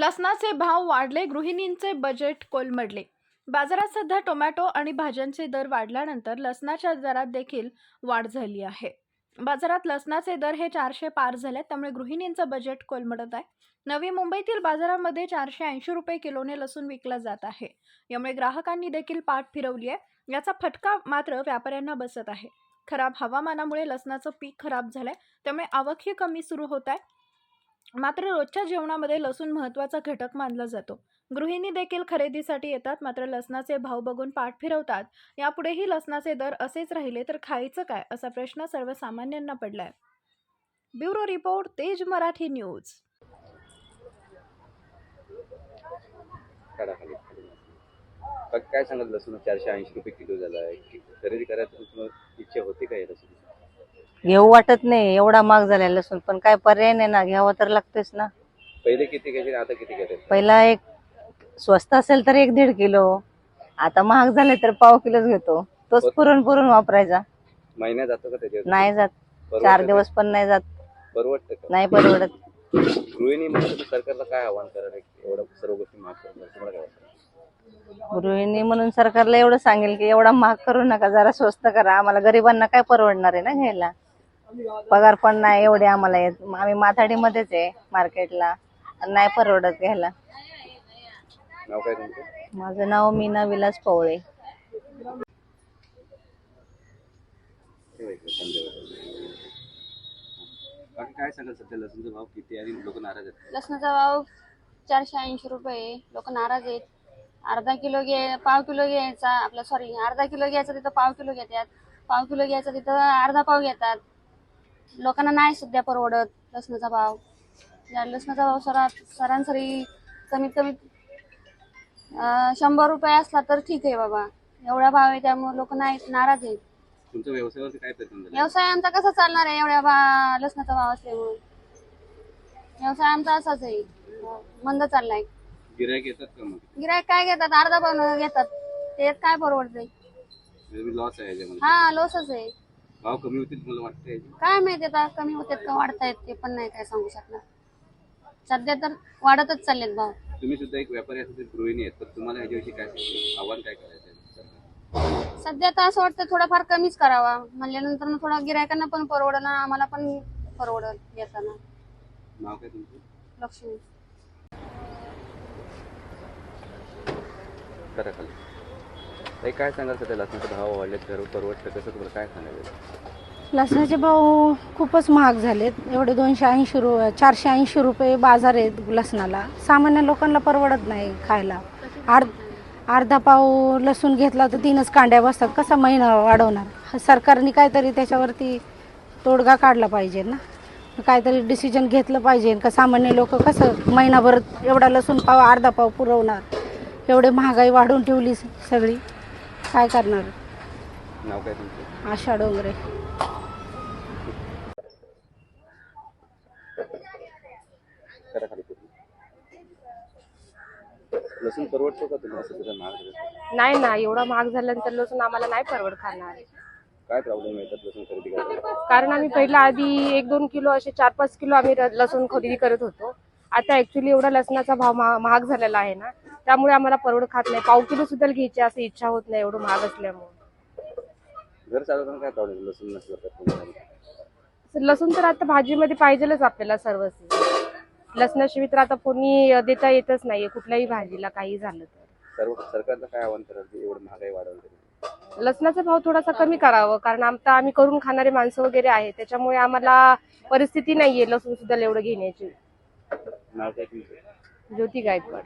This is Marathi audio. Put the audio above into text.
लसणाचे भाव वाढले गृहिणींचे बजेट कोलमडले. बाजारात सध्या टोमॅटो आणि भाज्यांचे दर वाढल्यानंतर लसणाच्या दरात देखील वाढ झाली आहे. बाजारात लसणाचे दर हे चारशे पार झाले त्यामुळे गृहिणींचं बजेट कोलमडत आहे. नवी मुंबईतील बाजारामध्ये चारशे ऐंशी रुपये किलोने लसूण विकला जात आहे. यामुळे ग्राहकांनी देखील पाठ फिरवली आहे. याचा फटका मात्र व्यापाऱ्यांना बसत आहे. खराब हवामानामुळे लसणाचं पीक खराब झालंय त्यामुळे आवकही कमी सुरू होत आहे. मात्र रोजच्या जेवणामध्ये लसूण महत्त्वाचा घटक मानला जातो. गृहिणी देखील खरेदीसाठी येतात मात्र लसणाचे भाव बघून पाठ फिरवतात. यापुढेही लसणाचे दर असेच राहिले तर खायचं काय? असा प्रश्न सर्वसामान्यांना पडलाय. ब्युरो रिपोर्ट तेज मराठी न्यूज. काय सांगत लसूण चारशे ऐंशी रुपये किलो झाला आहे खरेदी करायची इच्छा होती काय लसूण घेऊ वाटत नाही एवढा महाग झाला लसूण. पण काय पर्याय नाही ना घ्यावं तर लागतेच ना. पहिले किती घ्यायचे आता किती घ्यायचे पहिला एक स्वस्त असेल तर एक दीड किलो. आता महाग झाले तर पाव किलोच घेतो. तोच पुरून पुरून वापरायचा. महिना जातो का त्याच्यावर? नाही जात. चार? दिवस पण नाही जात. परवडतं का? नाही परवडत. गृहिणी म्हणून सरकारला काय आव्हान कराल? एवढं सर्व गोष्टी माफ करणार तुम्हाला काय वाटतं? गृहिणी म्हणून सरकारला एवढं सांगेल की एवढा महाग करू नका जरा स्वस्त करा. आम्हाला गरिबांना काय परवडणार आहे ना घ्यायला? पगार पण नाही एवढे आम्हाला येत. आम्ही माथाडीमध्येच आहे मार्केटला. नाही परवडत घ्यायला. नाव काय तुमचं? माझं नाव मीना विलास पवळे. ठेवायचं संध्याकाळी. बाकी काय सांगाल सध्या लसूणचा भाव किती आहे? आणि लोक नाराज आहेत. लसणाचा भाव चारशे ऐंशी रुपये लोक नाराज आहेत. अर्धा किलो घे पाव किलो घ्यायचा आपला सॉरी अर्धा किलो घ्यायचा तिथं पाव किलो घेतात. पाव किलो घ्यायचा तिथं अर्धा पाव घेतात. लोकांना नाही सध्या परवडत लसणाचा भाव. या लसणाचा भाव सरा सरासरी कमीत कमी शंभर रुपये असला तर ठीक आहे बाबा. एवढा भाव आहे त्यामुळे लोक नाही नाराज आहेत. तुमच्या व्यवसायावरती काय परिणाम झाला? व्यवसाय आमचा कसा चालणार आहे एवढ्या भा लसणाचा भाव असल्यामुळे? व्यवसाय आमचा असाच आहे. मंद चाललाय. गिरायक येतात का मग? गिरायक काय घेतात? अर्धा पाऊन घेतात. ते काय परवडतंय? लॉस आहे याच्यामध्ये. हा लॉसच आहे. भाव कमी होतील मला वाटतं याचे. काय माहिती आता कमी होतात का वाढतायत ते पण नाही काय सांगू शकणार. सध्या तर वाढतच चाललेत भाव. तुम्ही सुद्धा एक व्यापारी असेल गृहिणी आहेत तर तुम्हाला याच्याविषयी काय? आव्हान काय करायचं आहे सरकारला? सध्या तर असं वाटतं थोडाफार कमीच करावा. म्हणल्यानंतर ना थोडा गिरायकांना पण परवडणार आम्हाला पण परवडल येताना नाव काय तुमचं? लक्ष्मी. करा खाली. ताई, काय सांगाल सध्या? लसणाचे भाव वाढलेत तर परवडतं कसं तुम्हाला काय सांगायचं लसणाचे भाव खूपच महाग झालेत. एवढे दोनशे ऐंशी रु चारशे ऐंशी रुपये बाजार आहेत लसणाला. सामान्य लोकांना परवडत नाही खायला. अर्ध अर्धा पाव लसूण घेतला तर तीनच कांड्या बसतात. कसा महिना वाढवणार? सरकारने काहीतरी त्याच्यावरती तोडगा काढला पाहिजे ना? काहीतरी डिसिजन घेतलं पाहिजे. का सामान्य लोक कसं महिनाभर एवढा लसूण पाव अर्धा पाव पुरवणार? एवढे महागाई वाढून ठेवली सगळी. काय करणार? नाव काय तुमचं? आशा डोंगरे. करा खाली पूर्ण. लसूण परवडतो का महाग? नाही ना एवढा महाग झाल्यानंतर लसूण आम्हाला नाही परवड खाणार. काय प्रॉब्लेम येतात लसूण खरेदी करायला? कारण आम्ही पहिला आधी एक दोन किलो असे चार पाच किलो आम्ही र- लसूण खरेदी करत होतो. आता ऍक्च्युली एवढा लसणाचा भाव महा- महाग झालेला आहे ना. त्यामुळे आम्हाला परवड खात नाही. पाव किलो सुद्धा घ्यायची असं इच्छा होत नाही एवढं महाग असल्यामुळे. घर चालवताना काय प्रॉब्लेम लसूण नसलं तर तुम्हाला तर लसूण तर आता भाजीमध्ये पाहिजेलच आपल्याला सर्वच लसणाशिवाय तर आता कोणी देता येतच नाहीये कुठल्याही भाजीला काही झालं तर. सर्व सरकारला काय आव्हान कराल की एवढं महागाई वाढवली तरी लसणाचा भाव थोडासा कमी करावं कारण आता आम्ही करून खाणारे माणसं वगैरे आहे त्याच्यामुळे आम्हाला परिस्थिती नाहीये लसूण सुद्धा एवढं घेण्याची. नाव काय तुमचं? ज्योती गायकवाड.